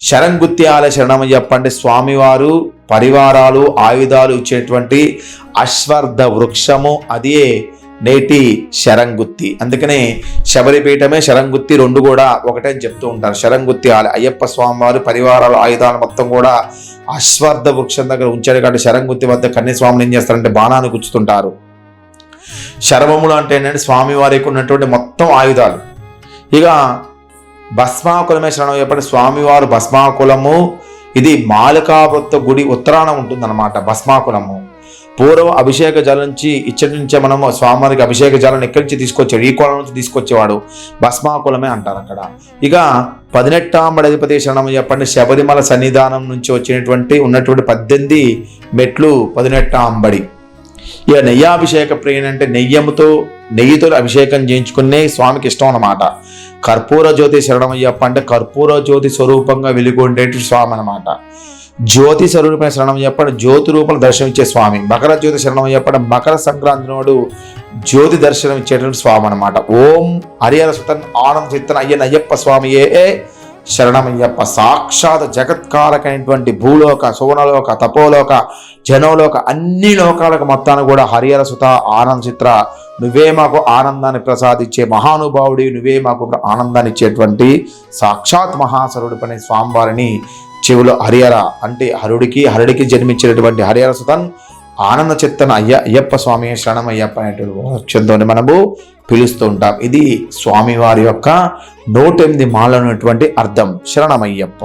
శరంగుత్యాల శరణమయ్యప్ప అంటే స్వామివారు పరివారాలు ఆయుధాలు ఇచ్చేటువంటి అశ్వర్ధ వృక్షము అదే నేటి శరంగుత్తి. అందుకనే శబరిపీఠమే శరంగుత్తి రెండు కూడా ఒకటే అని చెప్తూ ఉంటారు. శరంగుత్తి ఆలయ అయ్యప్ప స్వామివారు పరివారాలు ఆయుధాలు మొత్తం కూడా అశ్వర్ధ వృక్షం దగ్గర ఉంచాడు కాబట్టి శరంగుత్తి వద్ద కన్యస్వామిని ఏం చేస్తారంటే బాణాన్ని గుచ్చుతుంటారు. శరవములు అంటే ఏంటంటే స్వామివారికి ఉన్నటువంటి మొత్తం ఆయుధాలు. ఇక భస్మాకులమే శరణం చెప్పండి. స్వామివారు భస్మాకులము. ఇది మాలికావృత్త గుడి ఉత్తరాన ఉంటుందన్నమాట భస్మాకులము. పూర్వం అభిషేక జలం నుంచి ఇచ్చటి నుంచే మనము స్వామివారికి అభిషేక జలం ఎక్కడి నుంచి తీసుకొచ్చాడు? ఈ కోణం నుంచి తీసుకొచ్చేవాడు భస్మాకులమే అంటారు అక్కడ. ఇక పదినెట్టాంబడి అధిపతి శరణం చెప్పండి. శబరిమల సన్నిధానం నుంచి వచ్చినటువంటి ఉన్నటువంటి పద్దెనిమిది మెట్లు పదినెట్టాంబడి. ఇక నెయ్యాభిషేక ప్రియుని నెయ్యముతో నెయ్యితో అభిషేకం చేయించుకునే స్వామికి ఇష్టం అన్నమాట. కర్పూర జ్యోతి శరణమయ్యప్ప అంటే కర్పూర జ్యోతి స్వరూపంగా వెలుగొండేటి స్వామి అన్నమాట. జ్యోతి స్వరూపమైన శరణమయ్యప్ప జ్యోతి రూపంలో దర్శనమిచ్చే స్వామి. మకర జ్యోతి శరణమయ్యప్ప మకర సంక్రాంతి నాడు జ్యోతి దర్శనం ఇచ్చేటువంటి స్వామి అన్నమాట. ఓం హరిహర సుతన్ ఆనంద చిత్తన అయ్యన్ అయ్యప్ప స్వామి ఏ శరణమయ్యప్ప సాక్షాత్ జగత్కారకైనటువంటి భూలోక సువర్ణలోక తపోలోక జనోలోక అన్ని లోకాలకు మొత్తాన్ని కూడా హరిహర సుత ఆనంద చిత్ర నువ్వే మాకు ఆనందాన్ని ప్రసాదించే మహానుభావుడి నువ్వే మాకు ఆనందాన్ని ఇచ్చేటువంటి సాక్షాత్ మహాసరుడు పని స్వామివారిని చెవులో హరిహర అంటే హరుడికి హరుడికి జన్మించినటువంటి హరిహర సుతన్ ఆనంద చిత్తన అయ్య అయ్యప్ప స్వామి శరణమయ్యప్ప అనేటువంటి అక్షంతో మనము పిలుస్తూ ఉంటాం. ఇది స్వామివారి యొక్క నూటెనిమిది మాలైనటువంటి అర్థం. శరణమయ్యప్ప.